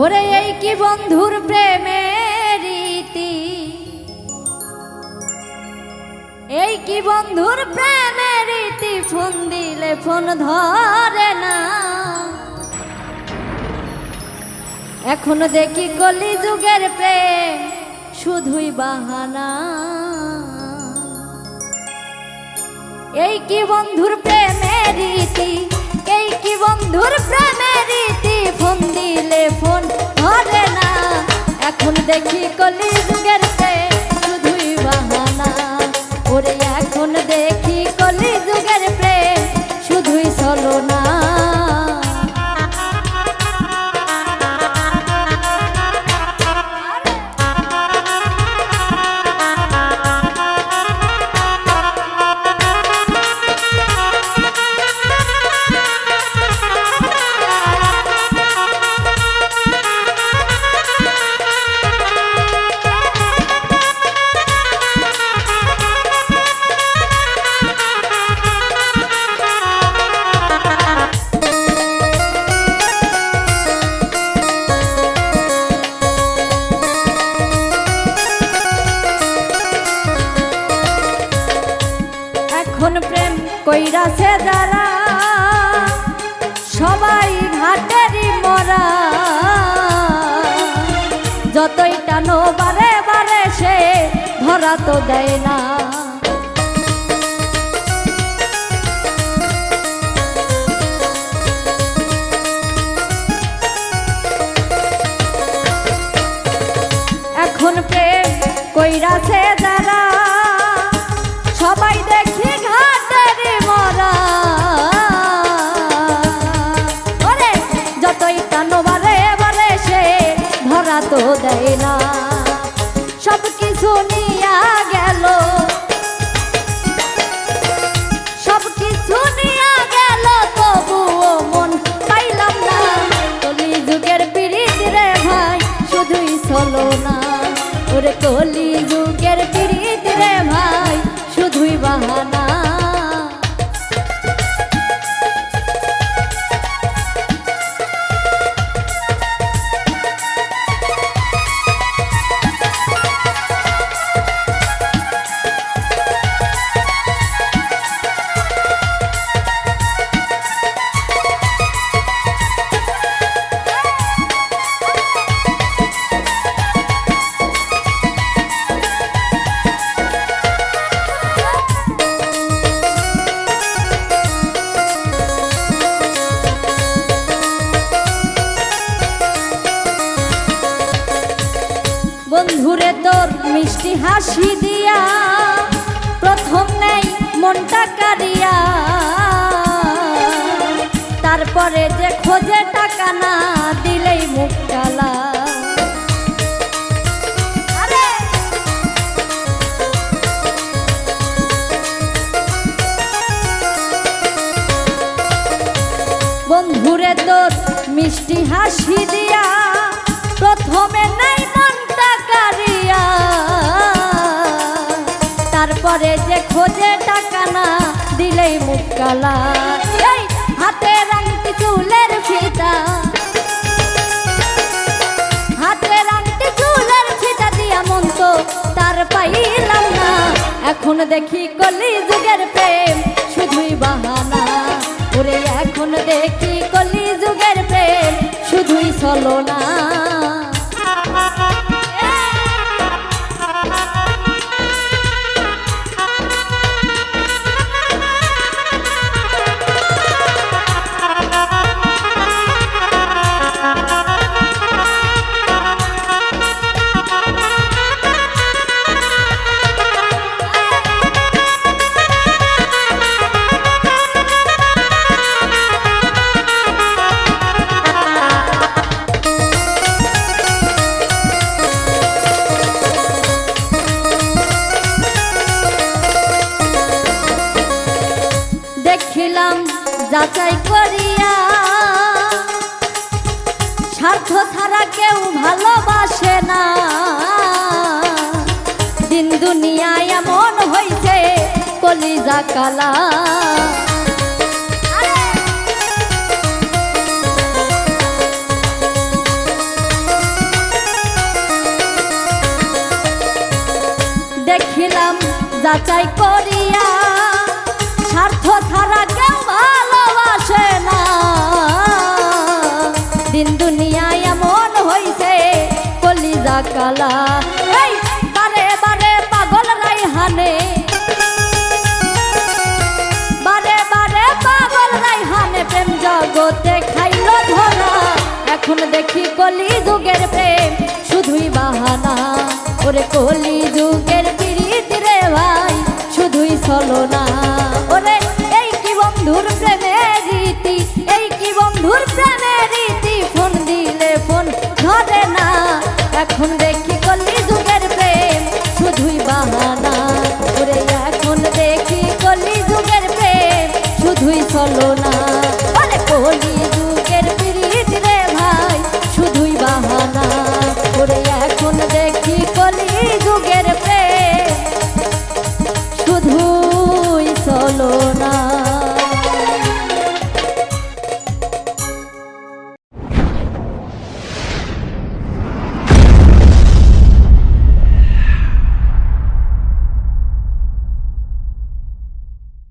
ওরে এই কি বন্ধুর প্রেমের রীতি? এই কি বন্ধুর প্রেমের রীতি? ফোন দিলে ফোন ধরে না। এখনও দেখি কলি যুগের প্রেম শুধুই বাহানা। এই কি বন্ধুর প্রেমের রীতি? এই কি বন্ধুর প্রেমের রীতি? ফোন দিলে দেখি কলি কইরাছে যারা সবাই ঘাটেরই মরা। যতই টানো বারে বারে সে ধরা তো দেয় না। এখন প্রেম কইরাছে বন্ধুরে তোর মিষ্টি হাসি দিয়া, প্রথম নেই মনটা কারিয়া তারপরে যে খোঁজে টাকা না দিলেই মুখ কালা বন্ধুরে তোর মিষ্টি হাসি দিয়া, প্রথমে নাই তারপরে যে খোঁজে টাকা না দিলেই মুখ কালা। এই হাতে রাঙটি চুলের ফিতা। হাতে রাঙটি চুলের ফিতা দিয়া মন তো তার পাইলাম না। এখন দেখি কলি যুগের প্রেম, শুধুই বাহানা। ওরে এখন দেখি যাচাই করিয়া, স্বার্থ ছাড়া কেউ ভালোবাসে না। দিন দুনিয়ায় এমন হইছে, কলিজা কালা। দেখিলাম, যাচাই করি এখন দেখি কলি যুগের প্রেম। শুধুই বাহানা, ওরে কলি যুগের পিড়িত রে ভাই। শুধুই ছলনা